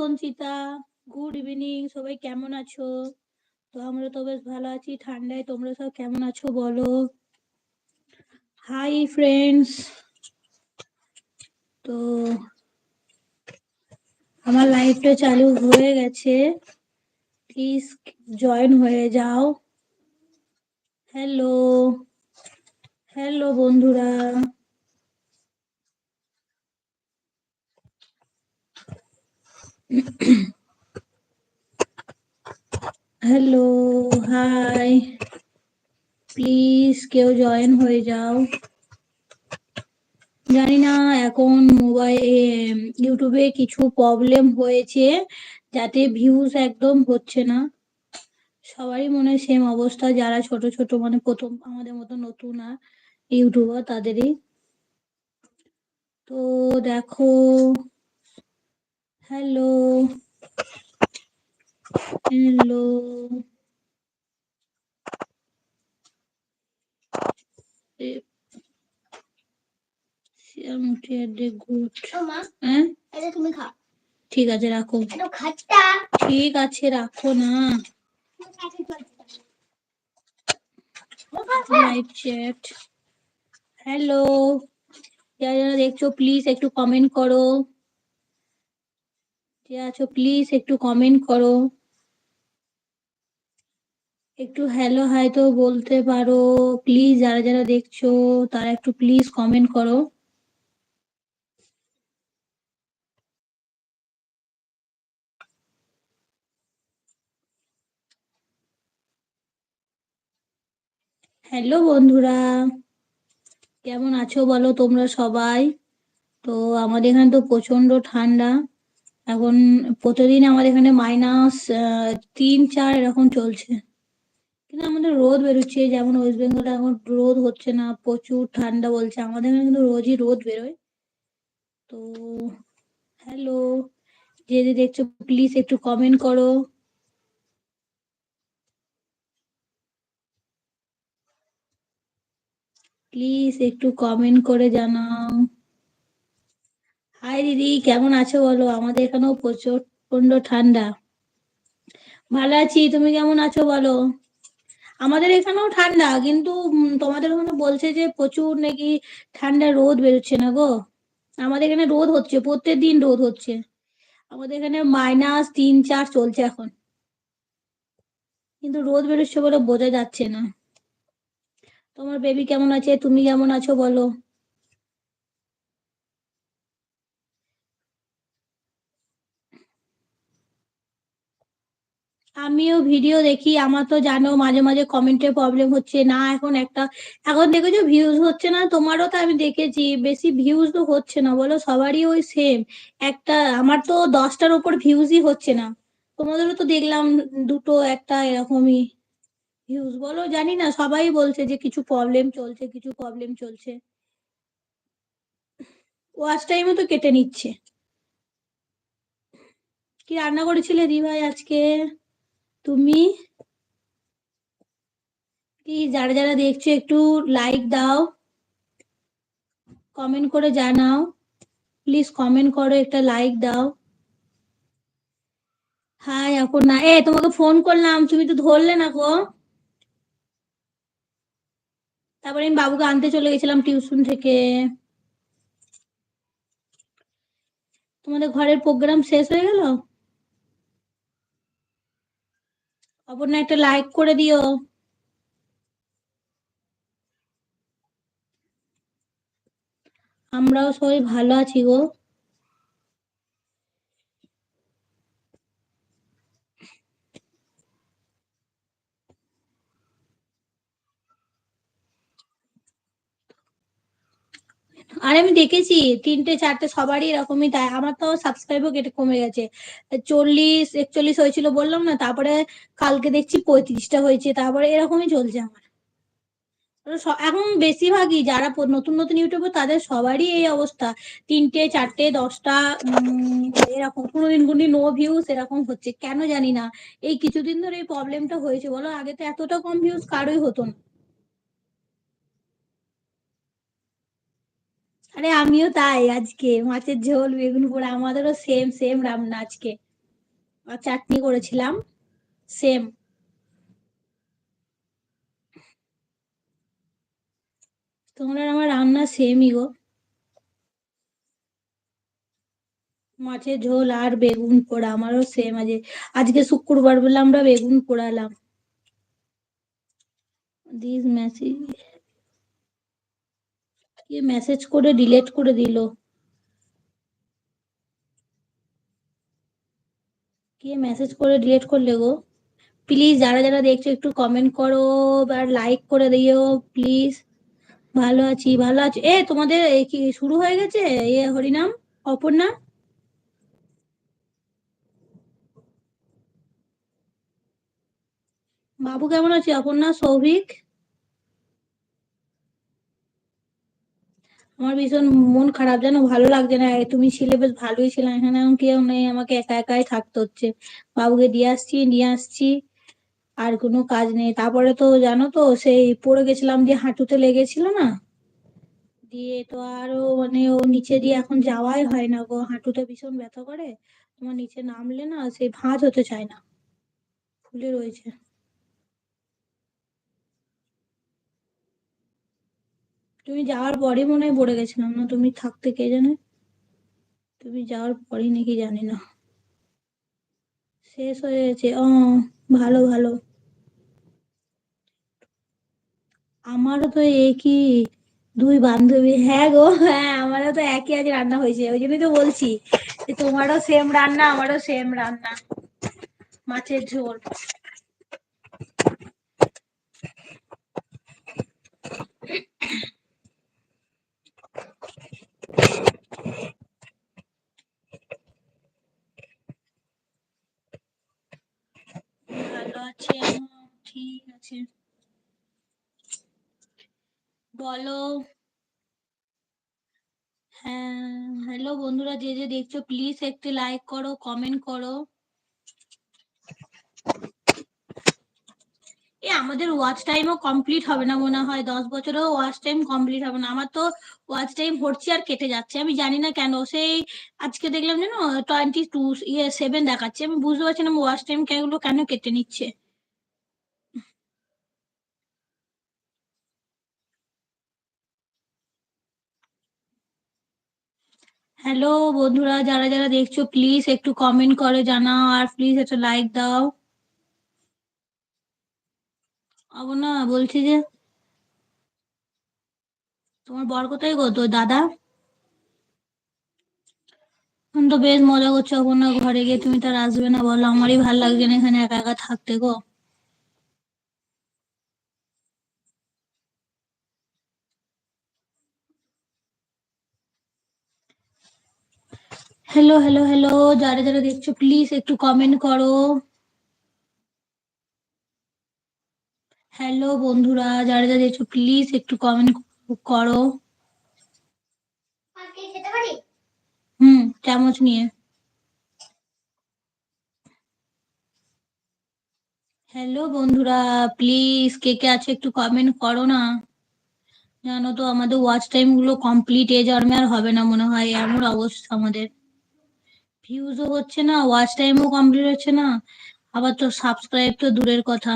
Sanchita good evening সবাই কেমন আছো? তো আমরা তো বেশ ভালো আছি, ঠান্ডায় তোমরা সব কেমন আছো বলো? হাই ফ্রেন্ডস তো আমার লাইভটা চালু হয়ে গেছে। প্লিজ জয়েন হয়ে যাও। হ্যালো হ্যালো বন্ধুরা। হ্যালো হাই প্লিজ কেউ জয়েন হয়ে যাও। জানি না এখন মোবাইল ইউটিউবে কিছু প্রবলেম হয়েছে, যাতে ভিউজ একদম হচ্ছে না। সবারই মনে সেম অবস্থা, যারা ছোট ছোট মানে প্রথম, আমাদের মতো নতুন আর ইউটিউবার তাদেরই। তো দেখো হ্যালো। হ্যালো। হ্যাঁ? ঠিক আছে রাখো। ঠিক আছে রাখো না। Live chat. হ্যালো। যারা যারা দেখছ প্লিজ একটু কমেন্ট করো। যে আছো প্লিজ একটু কমেন্ট করো। একটু হ্যালো হাই তো বলতে পারো। প্লিজ যারা যারা দেখছ, তারা একটু প্লিজ কমেন্ট করো। হ্যালো বন্ধুরা, কেমন আছো বলো তোমরা সবাই? তো আমাদের এখানে তো প্রচণ্ড ঠান্ডা। এখন প্রতিদিন আমাদের এখানে মাইনাস তিন, চার এরকম চলছে। কিন্তু আমাদের রোদ বেরোচ্ছে, যেমন ওয়েস্ট বেঙ্গলে এখন রোদ হচ্ছে না, প্রচুর ঠান্ডা বলছে। আমাদের এখানে কিন্তু রোজই রোদ বেরোয়। তো হ্যালো যে যে দেখছ প্লিজ একটু কমেন্ট করো। প্লিজ একটু কমেন্ট করে জানাও। হাই দিদি, কেমন আছো বলো? আমাদের এখানেও প্রচণ্ড ঠান্ডা। ভালো আছি, তুমি কেমন আছো বলো? আমাদের এখানেও ঠান্ডা, কিন্তু তোমাদের ওখানে বলছে যে প্রচুর নাকি ঠান্ডা রোদ বেরোচ্ছে না গো। আমাদের এখানে রোদ হচ্ছে, প্রত্যেক দিন রোদ হচ্ছে। আমাদের এখানে মাইনাস তিন চার চলছে এখন। কিন্তু রোদ বেরোচ্ছে বলে বোঝা যাচ্ছে না। তোমার বেবি কেমন আছে? তুমি কেমন আছো বলো? আমিও ভিডিও দেখি, আমার তো জানো মাঝে মাঝে কমেন্টের প্রবলেম হচ্ছে। না, এখন একটা, এখন দেখেছ ভিউজ হচ্ছে না, তোমারও তো আমি দেখেছি, বেশি ভিউজ তো হচ্ছে না, বলো সবারই ওই সেম একটা, আমার তো দশটার উপর ভিউজই হচ্ছে না। তোমাদেরও তো দেখলাম দুটো, একটা এরকমই ভিউজ বলো, জানি না, সবাই বলছে যে কিছু প্রবলেম চলছে, কিছু প্রবলেম চলছে। ওয়াচ টাইমও তো কেটে নিচ্ছে। কি রান্না করেছিলে দি ভাই আজকে? তুমি প্লিজ যারা যারা দেখছ একটু লাইক দাও কমেন্ট করে জানাও প্লিজ কমেন্ট করো, একটা লাইক দাও। হাই এখন না এ, তোমাকে ফোন করলাম, তুমি তো ধরলে না গো। তারপরে আমি বাবুকে আনতে চলে গেছিলাম টিউশন থেকে। তোমাদের ঘরের প্রোগ্রাম শেষ হয়ে গেল? অপর্ণা একটা লাইক করে দিও। আমরাও সবাই ভালো আছি গো। আর আমি দেখেছি তিনটে, চারটে সবারই এরকমই তাই। আমার তো সাবস্ক্রাইবও কেটে কমে গেছে। চল্লিশ, একচল্লিশ হয়েছিল বললাম না, তারপরে কালকে দেখছি পঁয়ত্রিশটা হয়েছে, তারপরে এরকমই চলছে আমার। এখন বেশিরভাগই যারা নতুন নতুন ইউটিউবার তাদের সবারই এই অবস্থা। তিনটে, চারটে, দশটা এরকম, কোনোদিন কোনদিন নো ভিউজ এরকম হচ্ছে, কেন জানি না। এই কিছুদিন ধরে এই প্রবলেমটা হয়েছে, বলো? আগে তো এতটা কম ভিউজ কারোই হতো না। আরে আমিও তাই আজকে। মাছের ঝোল, বেগুন পোড়া, আমাদেরও সেম সেম রান্না আজকে। চাটনি করেছিলাম সেম তোমার আমার রান্না সেমই গো। মাছের ঝোল আর বেগুন পোড়া, আমারও সেম আজ আজকে শুক্রবার বলে আমরা বেগুন পোড়ালাম। দিস মেসেজ কে মেসেজ করে ডিলেট করে দিল। কে মেসেজ করে ডিলেট করলে গো। প্লিজ যারা যারা দেখছ একটু কমেন্ট করো আর লাইক করে দিও প্লিজ ভালো আছি ভালো আছি। এ, তোমাদের কি শুরু হয়ে গেছে? এ, হরিনাম? অপর্ণা? বাবু কেমন আছে? অপর্ণা, সৌভিক? আমার ভীষণ মন খারাপ জানো ভালো লাগছে না। তুমি ছিলে বেশ ভালোই ছিলে, এখানে এখন কেউ নেই, আমাকে একা একাই থাকতে হচ্ছে। বাবুকে দিয়ে আসছি, নিয়ে আসছি, আর কোনো কাজ নেই। তারপরে তো জানো তো, সেই পড়ে গেছিলাম দিয়ে হাঁটুতে লেগেছিল না? দিয়ে তো আরও মানে ও নিচে দিয়ে এখন যাওয়াই হয় না গো। হাঁটুতে ভীষণ ব্যথা করে। তোমার নিচে নামলে না, সেই ভাঁজ হতে চায় না। ফুলে রয়েছে। তুমি যাওয়ার পরই মনে হয় পড়ে গেছিলাম না, তুমি থাকতে কে জানে? তুমি যাওয়ার পরই নাকি জানি না। শেষ হয়ে গেছে, ও, ভালো ভালো। আমারও তো একই, দুই বান্ধবী। হ্যাঁ গো হ্যাঁ আমারও তো একই আজ রান্না হয়েছে, ওই জন্যই তো বলছি তোমারও সেম রান্না, আমারও সেম রান্না। মাছের ঝোল ভালো আছে আমার, ঠিক আছে। বলো। হ্যাঁ হ্যালো বন্ধুরা, যে যে দেখছ প্লিজ একটু লাইক করো কমেন্ট করো। এ, আমাদের ওয়াচ টাইমও কমপ্লিট হবে না মনে হয়, দশ বছরেও ওয়াচ টাইম কমপ্লিট হবে না। আমার তো ওয়াচ টাইম ভরছি আর কেটে যাচ্ছে, আমি জানি না কেন। সেই আজকে দেখলাম জানো টোয়েন্টি টু ইয়ে সেভেন দেখাচ্ছে, আমি বুঝতে পারছি না ওয়াচ টাইম কেগুলো কেন কেটে নিচ্ছে। হ্যালো বন্ধুরা, যারা যারা দেখছ প্লিজ একটু কমেন্ট করে জানাও আর প্লিজ একটা লাইক দাও। না বলছি যে, তোমার বর কোথায় গো? তোর দাদা? তো বেশ মজা করছ এখন না ঘরে গিয়ে, তুমি তার আসবে না বলো, আমারই ভালো লাগছে না এখানে একা একা থাকতে গো। হ্যালো হ্যালো হ্যালো যারা যারা দেখছ প্লিজ একটু কমেন্ট করো। হ্যালো বন্ধুরা যারা যারা দেখছ প্লিজ একটু কমেন্ট করো। হুম চামচ নিয়ে। হ্যালো বন্ধুরা প্লিজ কে কে আছে একটু কমেন্ট করো না। জানো তো আমাদের ওয়াচ টাইমগুলো কমপ্লিট এ জন্মে আর হবে না মনে হয়। এমন অবস্থা আমাদের। ভিউজও হচ্ছে না ওয়াচ টাইমও কমপ্লিট হচ্ছে না, আবার তো সাবস্ক্রাইব তো দূরের কথা।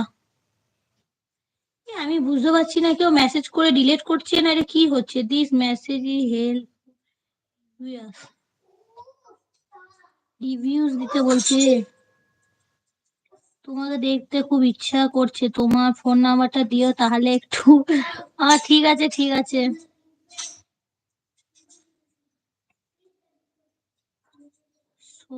আমি বুঝতে পারছি না, কেউ মেসেজ করে ডিলিট করছে না, এটা কি হচ্ছে? দিস মেসেজ ই হেল্প রিভিউজ দিতে বলছে। তোমাকে দেখতে খুব ইচ্ছা করছে, তোমার ফোন নাম্বারটা দিও তাহলে একটু। ঠিক আছে ঠিক আছে। সো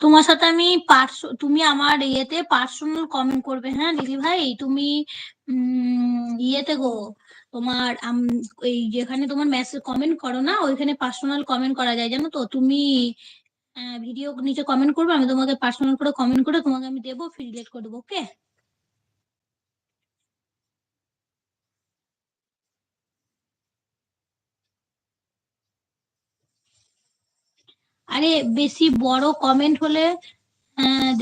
তোমার সাথে আমি পার্স তুমি আমার ইয়েতে পার্সোনাল কমেন্ট করবে হ্যাঁ দিদি ভাই? তুমি ইয়েতে গো, তোমার ওই যেখানে তোমার মেসেজ কমেন্ট করো না, ওইখানে পার্সোনাল কমেন্ট করা যায়, জানো তো? তুমি ভিডিও নিচে কমেন্ট করবে, আমি তোমাকে পার্সোনাল করে কমেন্ট করে তোমাকে আমি দেবো ফ্রি করে দেবো ওকে আরে বেশি বড় কমেন্ট হলে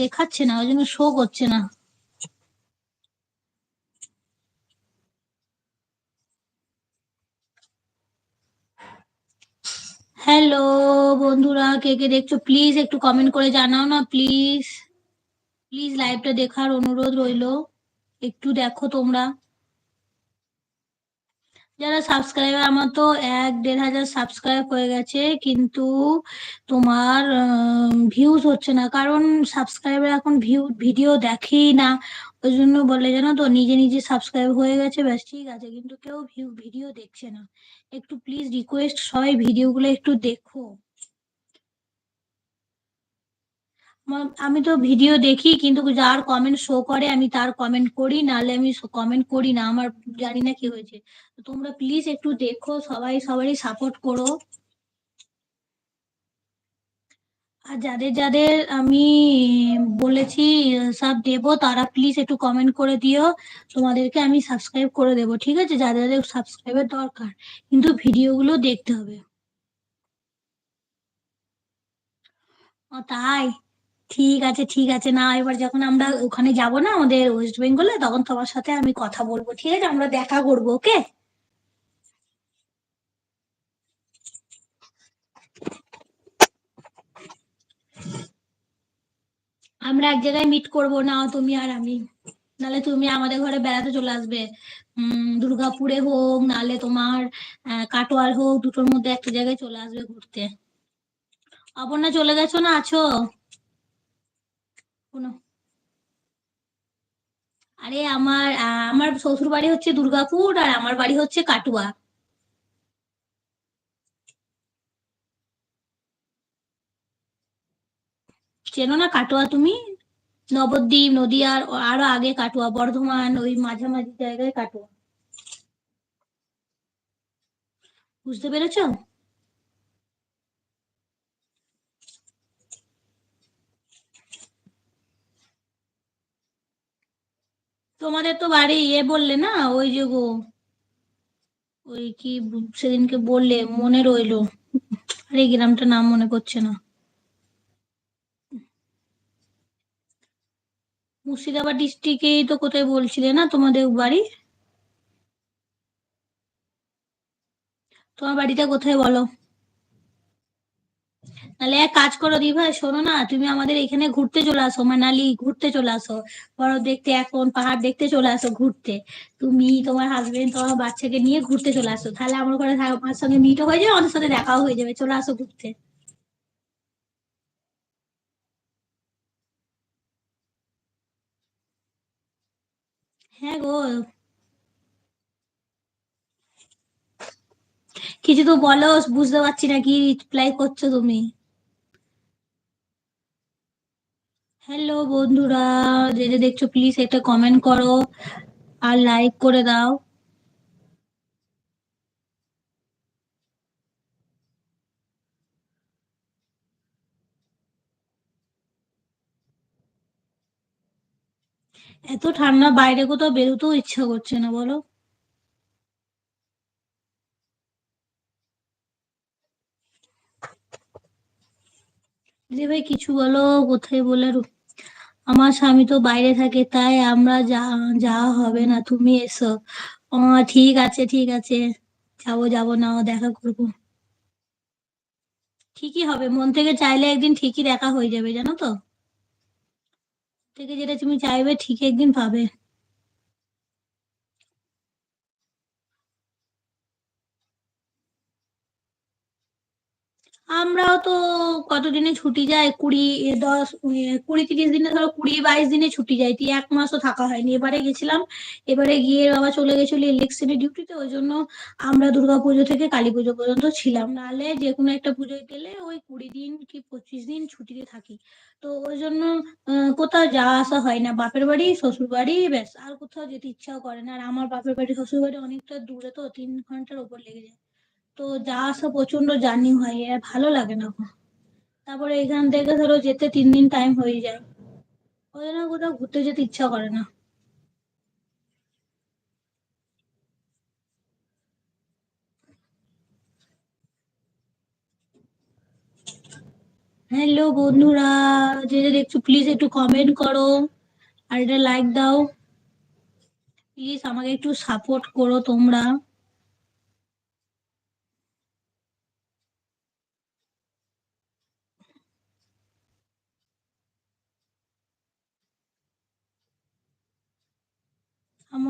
দেখাচ্ছে না ওই জন্য শো করছে না। হ্যালো বন্ধুরা, কে কে দেখছ? প্লিজ একটু কমেন্ট করে জানাও না প্লিজ প্লিজ লাইভটা দেখার অনুরোধ রইল। একটু দেখো তোমরা। যারা সাবস্ক্রাইবার আমার তো এক দেড় হাজার সাবস্ক্রাইব হয়ে গেছে, কিন্তু তোমার ভিউজ হচ্ছে না। কারণ সাবস্ক্রাইবার এখন ভিউ ভিডিও দেখেই না। ওই জন্য বলে, জানো তো, নিজে নিজে সাবস্ক্রাইব হয়ে গেছে, ব্যাস, ঠিক আছে। কিন্তু কেউ ভিউ ভিডিও দেখছে না। একটু প্লিজ রিকোয়েস্ট সবাই ভিডিওগুলো একটু দেখো আমার- আমি তো ভিডিও দেখি, কিন্তু যার কমেন্ট শো করে, আমি তার কমেন্ট করি, নাহলে আমি কমেন্ট করি না, আমার জানি না কি হয়েছে। তোমরা প্লিজ একটু দেখো, সবাই, সবারই সাপোর্ট করো। আর যাদের যাদের আমি বলেছি, সব দেবো, তারা প্লিজ একটু কমেন্ট করে দিও। তোমাদেরকে আমি সাবস্ক্রাইব করে দেবো, ঠিক আছে? যাদের যাদের সাবস্ক্রাইবের দরকার, কিন্তু ভিডিওগুলো দেখতে হবে। ও, তাই? ঠিক আছে ঠিক আছে। না, এবার যখন আমরা ওখানে যাব না আমাদের ওয়েস্ট বেঙ্গলে তখন তোমার সাথে আমি কথা বলব, ঠিক আছে? আমরা দেখা করব, ওকে? আমরা এক জায়গায় মিট করব, না, তুমি আর আমি। নালে তুমি আমাদের ঘরে বেড়াতে চলে আসবে। উম, দুর্গাপুরে হোক নালে তোমার কাটোয়ার হোক, দুটোর মধ্যে একটা জায়গায় চলে আসবে ঘুরতে। অপর্ণা, চলে গেছো না? আছো? কোনো আরে আমার আমার শ্বশুর বাড়ি হচ্ছে দুর্গাপুর আর আমার বাড়ি হচ্ছে কাটোয়া। চেনো না কাটোয়া তুমি? নবদ্বীপ, নদীয়ার, আরও আগে কাটোয়া, বর্ধমান, ওই মাঝামাঝি জায়গায় কাটোয়া। বুঝতে পেরেছ? তোমাদের তো বাড়ি ইয়ে বললে না, ওই যে গো, ওই কি সেদিনকে বললে মনে রইল, আরে এই গ্রামটার নাম মনে পড়ছে না। মুর্শিদাবাদ ডিস্ট্রিক্টেই তো কোথায় বলছিলে না তোমাদের বাড়ি? তোমার বাড়িটা কোথায় বলো? তাহলে এক কাজ করো দি ভাই শোনো না, তুমি আমাদের এখানে ঘুরতে চলে আসো, মানালি ঘুরতে চলে আসো। বরফ দেখতে এখন পাহাড় দেখতে চলে আসো ঘুরতে। তুমি, তোমার হাজবেন্ড তোমার বাচ্চাকে নিয়ে ঘুরতে চলে আসো। তাহলে আমার ঘরে আমার সঙ্গে মিটও হয়ে যাবে আমাদের সাথে দেখাও হয়ে যাবে। চলে আসো ঘুরতে। হ্যাঁ গো কিছু তো বলো, বুঝতে পারছি না কি রিপ্লাই করছ তুমি। হ্যালো বন্ধুরা, যে যে দেখছ প্লিজ একটা কমেন্ট করো আর লাইক করে দাও। এত ঠান্ডা বাইরে কোথাও বেরোতেও ইচ্ছা করছে না, বলো। দিদি ভাই, কিছু বলো, কোথায় বলে আমার স্বামী তো বাইরে থাকে, তাই আমরা যা, যাওয়া হবে না, তুমি এসো। ও, ঠিক আছে ঠিক আছে। যাব যাব না, দেখা করব। ঠিকই হবে, মন থেকে চাইলে একদিন ঠিকই দেখা হয়ে যাবে, জানো তো? থেকে যেটা তুমি চাইবে ঠিক একদিন পাবে। আমরাও তো কতদিনে ছুটি যায়? কুড়ি দশ কুড়ি তিরিশ দিনে ধরো কুড়ি বাইশ দিনে ছুটি যায়। তুই এক মাসও থাকা হয়নি। এবারে গেছিলাম। এবারে গিয়ে বাবা চলে গেছিল ইলেকশনের ডিউটিতে। ওই জন্য আমরা দুর্গাপুজো থেকে কালী পুজো পর্যন্ত ছিলাম। নাহলে যে কোনো একটা পুজোয় গেলে ওই কুড়ি দিন কি পঁচিশ দিন ছুটিতে থাকি। তো ওই জন্য কোথাও যাওয়া আসা হয় না। বাপের বাড়ি, শ্বশুর বাড়ি, ব্যাস। আর কোথাও যেতে ইচ্ছাও করে না। আর আমার বাপের বাড়ি, শ্বশুর বাড়ি অনেকটা দূরে তো, তিন ঘণ্টার উপর লেগে যায়। তো যা আসা প্রচণ্ড জার্নি হয় আর ভালো লাগে না। তারপরে এখান থেকে ধরো যেতে তিন দিন টাইম হয়ে যায়। ওই জন্য কোথাও ঘুরতে যেতে ইচ্ছা করে না। হ্যালো বন্ধুরা, যে যে দেখছ প্লিজ একটু কমেন্ট করো আর এটা লাইক দাও। প্লিজ আমাকে একটু সাপোর্ট করো তোমরা।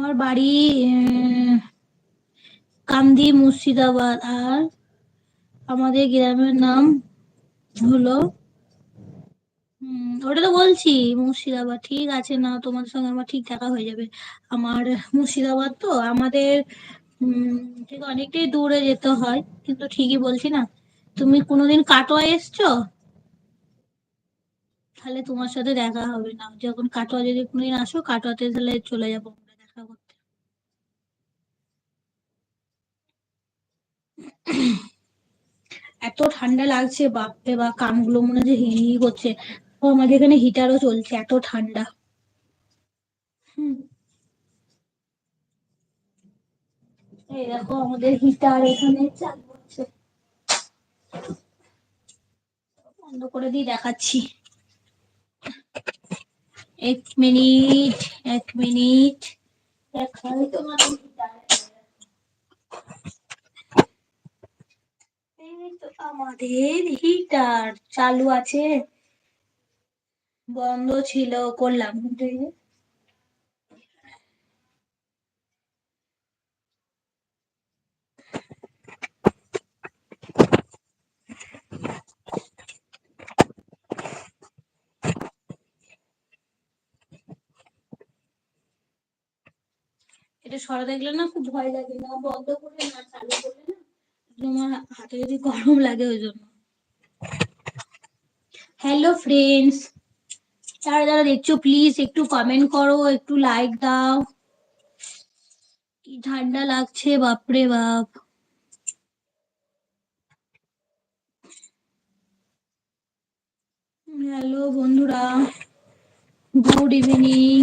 আমার বাড়ি কান্দি মুর্শিদাবাদ। আর আমাদের গ্রামের নাম হলো ওটা তো বলছি, মুর্শিদাবাদ। ঠিক আছে, না তোমাদের সঙ্গে আমার ঠিক দেখা হয়ে যাবে। আমার মুর্শিদাবাদ তো, আমাদের ঠিক অনেকটাই দূরে যেতে হয়, কিন্তু ঠিকই বলছি না। তুমি কোনোদিন কাটোয়া এসছো? তাহলে তোমার সাথে দেখা হবে না। যখন কাটোয়া যদি কোনোদিন আসো, কাটোয়াতে তাহলে চলে যাব। আমরা করতে। এত ঠান্ডা লাগছে, বাপরে বা কানগুলো মনে হচ্ছে হি হি করছে। ও, আমাদের এখানে হিটারও চলছে, এত ঠান্ডা। এই দেখো, আমাদের হিটার এখানে বন্ধ করে দিয়ে দেখাচ্ছি। এক মিনিট এক মিনিট। আমাদের হিটার চালু আছে। বন্ধ ছিল করলাম। কিন্তু সরা দেখলে না খুব ভয় লাগে, না বন্ধ করলে না চালু করলে না। তোমার হাতে যদি গরম লাগে ওই জন্য। হ্যালো ফ্রেন্ডস যারা যারা দেখছ প্লিজ একটু কমেন্ট করো, একটু লাইক দাও। কি ঠান্ডা লাগছে, বাপরে বাপ। হ্যালো বন্ধুরা good evening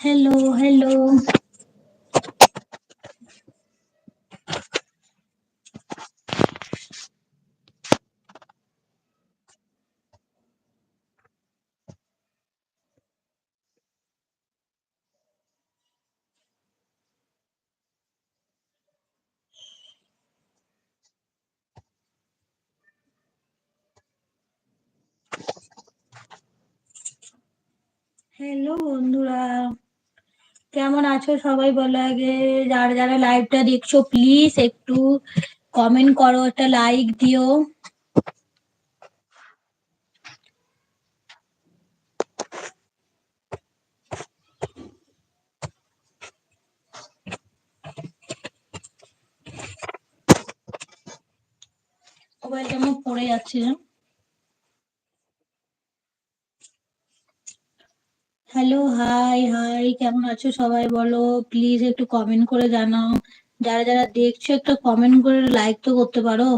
hello hello hello বন্ধুরা। কেমন আছো সবাই বলো আগে? যারা যারা লাইভটা দেখছ প্লিজ একটু কমেন্ট করো, একটা লাইক দিও। মোবাইলটা আমার পড়ে যাচ্ছে। হ্যালো হাই হাই কেমন আছো সবাই বলো? প্লিজ একটু কমেন্ট করে জানাও। যারা যারা দেখছ একটা কমেন্ট করে লাইক তো করতে পারো।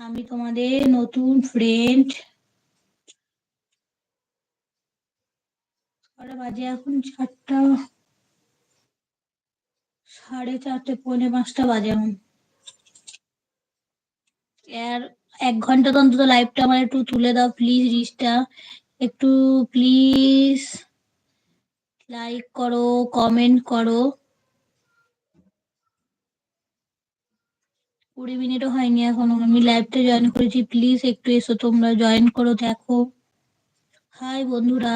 আমি তোমাদের নতুন ফ্রেন্ড বাজে এখন চারটা সাড়ে চারটে, পৌনে পাঁচটা বাজে এখন। আর এক ঘণ্টা তো অন্তত লাইভটা আমার একটু তুলে দাও প্লিজ রিচটা একটু প্লিজ লাইক করো কমেন্ট করো। কুড়ি মিনিটও হয়নি এখনও। আমি লাইভটা জয়েন করেছি। প্লিজ একটু এসো, তোমরা জয়েন করো, দেখো। হাই বন্ধুরা।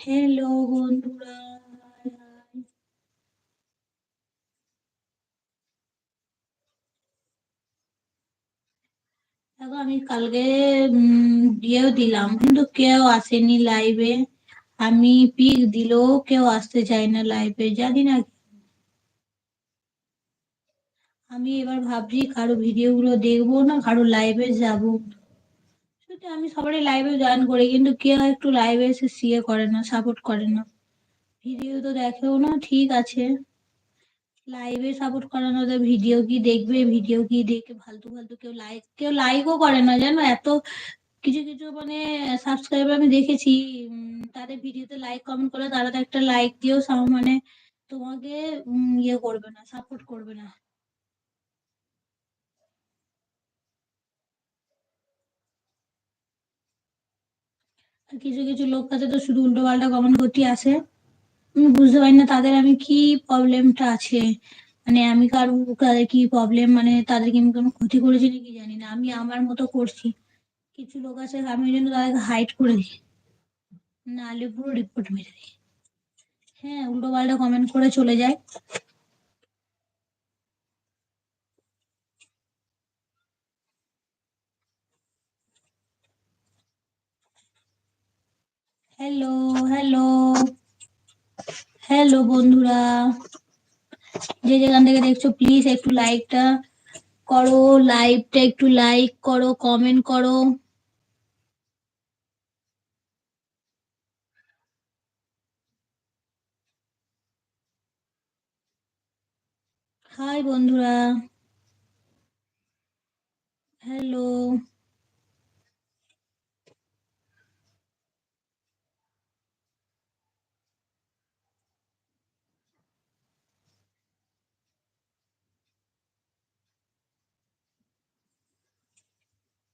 হ্যালো বন্ধুরা হাই হাই দেখো, আমি কালকে ইয়েও দিলাম, কিন্তু কেউ আসেনি লাইভে আমি পিক দিলেও কেউ আসতে চায় না লাইভে জানি না আমি এবার ভাবছি কারও ভিডিও গুলো দেখব না, কারও লাইভে যাব। সত্যি, আমি সবারই লাইভে জয়েন করি, কিন্তু কেউ একটু লাইভে এসে সিয়ে করে না সাপোর্ট করে না। ভিডিও তো দেখেও না, ঠিক আছে। লাইভে সাপোর্ট করে না তো ভিডিও কি দেখবে? ভিডিও কি দেখে ফালতু ফালতু কেউ লাইক কেউ লাইকও করে না, জানো? এত কিছু কিছু মানে সাবস্ক্রাইবার আমি দেখেছি তাদের ভিডিওতে লাইক কমেন্ট করে তারা তো একটা লাইক দিয়েও মানে তোমাকে ইয়ে করবে না সাপোর্ট করবে না। কিছু কিছু লোক আছে তো শুধু উল্টো পাল্টা কমেন্ট করতে আসে। আমি বুঝতে পারি না তাদের আমি কি প্রবলেমটা আছে? মানে আমি কার তাদের কি প্রবলেম মানে তাদেরকে আমি কোনো ক্ষতি করেছি নাকি জানি না। আমি আমার মতো করছি। কিছু লোক আছে, আমি জন্য তাদেরকে হাইড করে দিই। নাহলে পুরো রিপোর্ট মেরে দিই। হ্যাঁ উল্টো পাল্টা কমেন্ট করে চলে যায়। হ্যালো হ্যালো হ্যালো বন্ধুরা। যে যেখান থেকে দেখছ প্লিজ একটু লাইকটা করো লাইভটা একটু লাইক করো কমেন্ট করো। হাই বন্ধুরা। হ্যালো